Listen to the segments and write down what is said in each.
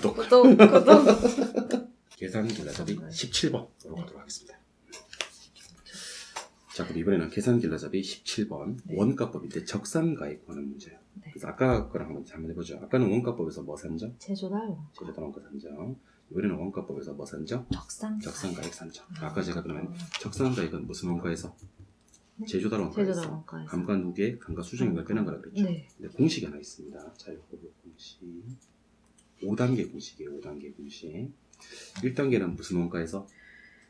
구독. 구독, 구독. 계산 길라잡이 네. 17번으로 네. 가도록 하겠습니다. 자, 그럼 이번에는 계산 길라잡이 17번 네. 원가법인데 적산가액 관한 문제예요. 네. 그래서 아까 거랑 한번 한번 해보죠. 아까는 원가법에서 뭐 산정? 제조달 제조다 원가 산정. 이번에는 원가법에서 뭐 산정? 적상. 적산가액 산정. 음. 아까 제가 그러면 적산가액은 무슨 원가에서? 네. 제조달 제조달 원가에서. 감가 누계, 감가 수정인가 빼는 거라 그랬죠. 네. 근데 공식이 하나 있습니다. 자, 이거 공식. 5단계 공식이에요. 5단계 공식. 1단계는 무슨 원가에서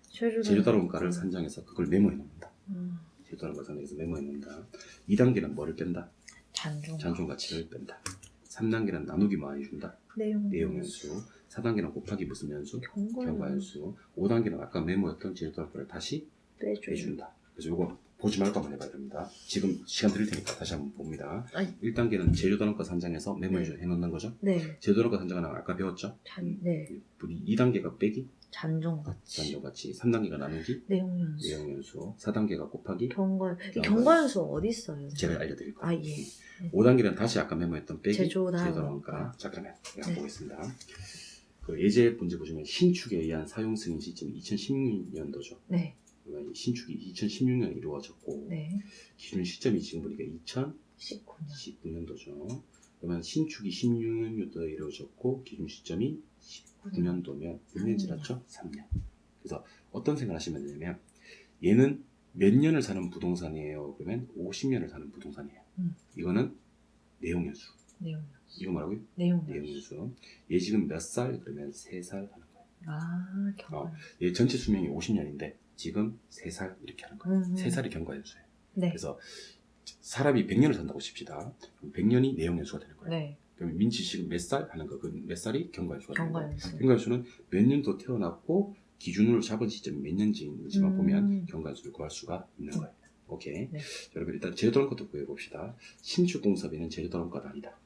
제조달. 원가를 산정해서 그걸 메모해 놓는다. 음. 제조달 원가 산정해서 메모해 놓는다. 2단계는 뭐를 뺀다? 잔종. 잔존 가치를 뺀다. 3단계는 나누기 많이 준다. 내용. 내용 연수. 4단계는 곱하기 무슨 연수? 경과. 경과 연수. 5단계는 아까 메모했던 제조달 원가를 다시 빼줘. 빼준다. 그래서 이거 보지 말고 한번 해봐야 됩니다. 지금 시간 드릴 테니까 다시 한번 봅니다. 아이. 1단계는 제조달 원가 산정해서 메모해 네. 놓는 거죠. 네. 제조달 원가 산정은 아까 배웠죠. 잔. 네. 2단계가 빼기, 잔종 같이. 잔존 가치. 3단계가 나누기, 내용 연수. 내용 연수. 4단계가 곱하기. 경과. 이 경과. 경과 연수 어디 있어요? 제가 알려드릴 거예요. 아 예. 5단계는 다시 아까 메모했던 빼기. 원가. 잠깐만, 네. 보겠습니다. 그 예제 문제 보시면 신축에 의한 사용 승인 시점이 2016년도죠. 네. 그러면 이 신축이 2016년에 이루어졌고 네. 기준 시점이 지금 보니까 19년. 2019년 도죠. 그러면 신축이 16년도에 이루어졌고 기준 시점이 19년도면 몇년 지났죠? 3년. 그래서 어떤 생각을 하시면 되냐면 얘는 몇 년을 사는 부동산이에요. 그러면 50년을 사는 부동산이에요. 음. 이거는 내용 연수. 내용 연수. 이거 뭐라고요? 내용 내용 연수. 연수. 얘 지금 몇 살? 그러면 3살 하는 거예요. 아 경과. 얘 전체 수명이 50년인데 지금 3살 이렇게 하는 거예요. 음. 3살이 경과 연수예요. 네. 그래서 사람이 100년을 산다고 칩시다. 그럼 100년이 내용 연수가 되는 거예요. 네. 그럼 민치 씨는 몇살 하는 거, 그 몇 살이 경과 연수가 되는 거예요. 연수. 경과 연수는 몇 년도 태어났고 기준으로 잡은 시점이 몇 년인지만 음. 보면 경과 연수를 구할 수가 있는 거예요. 오케이. 네. 자, 여러분 일단 제조달 원가도 구해봅시다. 신축 공사비는 제조달 원가가 아니다.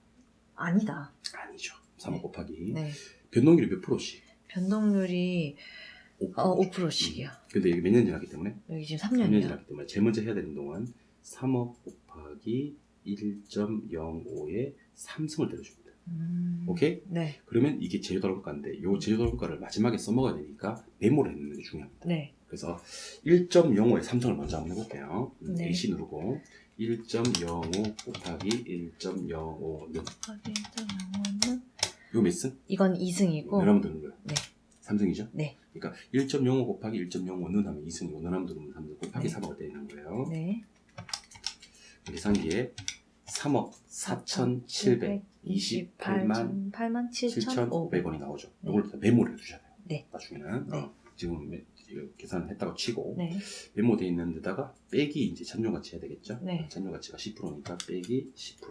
아니다. 아니죠. 3억 네. 곱하기 네. 변동률이 몇 프로씩? 변동률이 5%. 어, 5%씩이야. 근데 이게 몇년 지났기 때문에? 여기 지금 3년 3년이야. 지났기 때문에 제일 먼저 해야 되는 동안 3억 곱하기 1.05에 삼성을 때려줍니다. 음. 오케이? 네. 그러면 이게 제조달 원가인데 요 제조달 원가를 마지막에 써먹어야 되니까 메모를 해놓는 게 중요합니다. 네. 그래서 1.05에 삼성을 먼저 한번 해볼게요. 음, 네. AC 누르고 1.05 곱하기 1.05는 확인점은 요몇 승? 이건 2승이고 너나면 거예요. 네. 3승이죠? 네. 그러니까 1.05 곱하기 1.05는 하면 2승이고 너나면 누르면 3승 곱하기 네. 3억을 때리는 거예요. 네. 계산기에 3억 4,728만 8만 7,500원이 나오죠. 네. 이걸 다 메모를 해주셔야 돼요. 네. 나중에는 네. 어, 지금 메- 이거 계산을 했다고 치고 네. 메모돼 있는 데다가 빼기 이제 잔존 가치 해야 되겠죠? 네. 잔존 가치가 10%니까 빼기 10%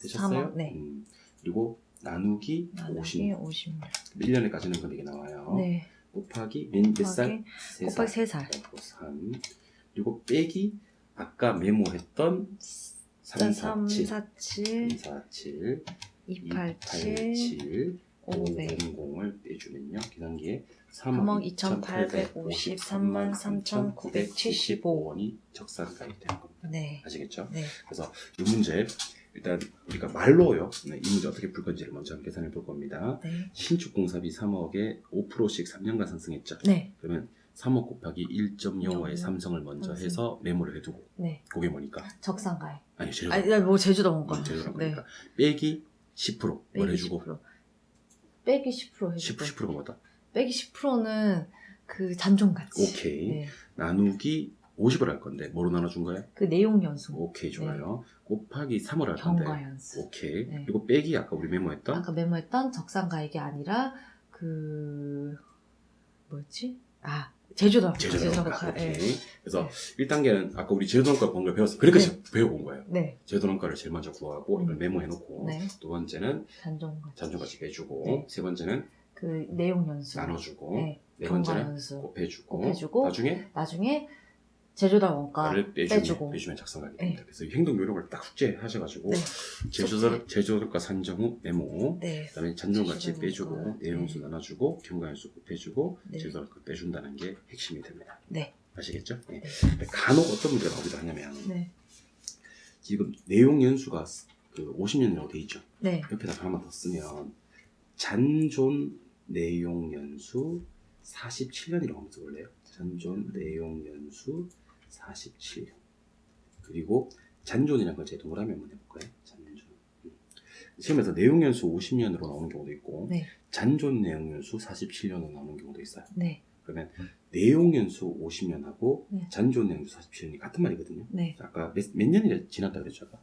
되셨어요? 삼억, 네. 음, 그리고 나누기 나누기 50 50년. 1년에까지는 금액이 나와요. 네. 곱하기 몇, 몇 살? 곱하기 세 곱하기 살. 3살. 그리고 3 그리고 빼기 아까 메모했던 3, 4, 7 347 347 287 287 500 500을 빼주면요. 계산기에 3억 3억 2,853만 3,975원이 적산가액이 되는 겁니다. 네. 아시겠죠? 네. 그래서 이 문제 일단 우리가 말로요. 네, 이 문제 어떻게 풀 건지를 먼저 한번 계산해 볼 겁니다. 네. 신축 공사비 3억에 5%씩 3년간 상승했죠. 네. 그러면 3억 곱하기 1.05에 삼성을 먼저 삼성. 해서 메모를 해두고 네. 그게 뭐니까? 적상가액. 아니 제로 아니, 아니, 뭐 제주도 원가. 제로 네. 거니까 빼기 10%뭘 빼기 해주고 10%. 빼기 10% 10, 해주고. 10%가 뭐다? 빼기 10%는 그 잔존 가치. 오케이 네. 나누기 50을 할 건데 뭐로 나눠준 거야? 그 내용 연수. 오케이 좋아요 곱하기 3을 할 건데 경과 연수. 오케이 네. 그리고 빼기 아까 우리 메모했던 아까 메모했던 적상가액이 아니라 그 뭐였지? 아 제주도 예. 오케이 그래서 네. 1단계는 아까 우리 제조원가 본걸 배웠어 그러니까 네. 배워본 거예요 네. 제조원가를 제일 먼저 구하고 이걸 음. 메모해놓고 네. 두 번째는 잔존가치. 잔존가치 빼주고 네. 세 번째는 그 내용 연수. 나눠주고 네. 네 경과 번째는 연수. 곱해주고, 곱해주고, 나중에 나중에 원가를 나를 빼주면, 빼주고. 빼주면 작성하게 네. 됩니다. 그래서 이 행동 요령을 딱 숙제하셔가지고 네. 제조달 제조달가 산정 후 메모, 네. 그다음에 잔존가치 빼주고 원가. 내용수 네. 나눠주고 경과연수 곱해주고 네. 제조달가 빼준다는 게 핵심이 됩니다. 네. 아시겠죠? 네. 네. 간혹 어떤 문제가 나오기도 하냐면 네. 지금 내용 연수가 그 50년이라고 돼 있죠. 네. 옆에다가 하나만 더 쓰면 잔존 내용 연수 47년이라고 한번 써볼래요? 잔존 내용 연수 47년. 그리고 잔존이라는 걸 제가 동그라미 한번 해볼까요? 잔존. 음. 시험에서 내용 연수 50년으로 나오는 경우도 있고 네. 잔존 내용 연수 47년으로 나오는 경우도 있어요. 네. 그러면 내용 연수 50년하고 네. 잔존 내용 연수 47년이 같은 말이거든요. 네. 아까 몇, 몇 년이 지났다 그랬죠? 아까?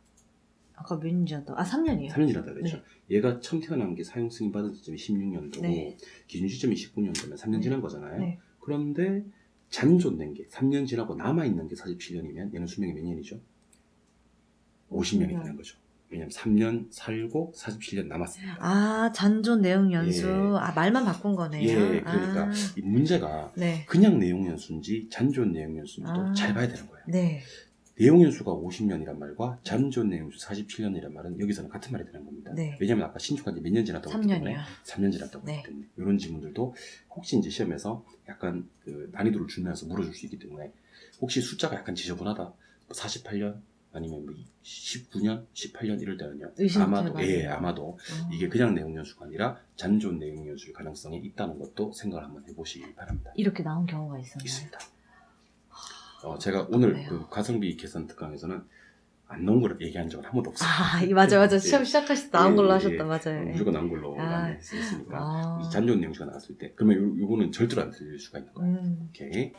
아까 몇년 전다. 아, 3년이요. 3년 지났다 그랬죠? 얘가 처음 태어난 게 사용 승인 받은 시점이 16년도고 네. 기준 시점이 19년도면 3년 네. 지난 거잖아요. 네. 그런데 잔존된 게 3년 지나고 남아 있는 게 47년이면 얘는 수명이 몇 년이죠? 50년이 되는 거죠. 왜냐면 3년 살고 47년 남았습니다. 아, 잔존 내용 연수. 예. 아, 말만 바꾼 거네요. 예, 그러니까 아, 이 문제가 네. 그냥 내용 연수인지 잔존 내용 연수인지도 아. 잘 봐야 되는 거예요. 네. 내용 연수가 50년이란 말과 잔존 내용 연수 47년이란 말은 여기서는 같은 말이 되는 겁니다. 네. 왜냐면 아까 신축한 지몇년 지났다고 했기 때문에 3년이요. 3년 지났다고 네. 했기 때문에 이런 질문들도 혹시 이제 시험에서 약간 그 난이도를 주면서 물어줄 수 있기 때문에 혹시 숫자가 약간 지저분하다 48년 아니면 뭐 19년 18년 이럴 때는요 아마도. 예 아마도 어. 이게 그냥 내용 연수가 아니라 잔존 내용 연수일 가능성이 있다는 것도 생각을 한번 해보시기 바랍니다. 이렇게 나온 경우가 있었나요? 있습니다. 어, 제가 오늘 그래요. 그 가성비 개선 특강에서는 안 나온 거를 얘기한 적은 한 번도 없어요. 아, 이- 맞아, 맞아. 예. 시험 시작하실 때 나온 예, 걸로 예, 하셨다, 예. 맞아요. 예. 무조건 나온 걸로 아. 쓰였으니까 아. 이 잔존 내용수가 나왔을 때 그러면 요, 요거는 절대로 안 틀릴 수가 있는 거예요. 음. 오케이.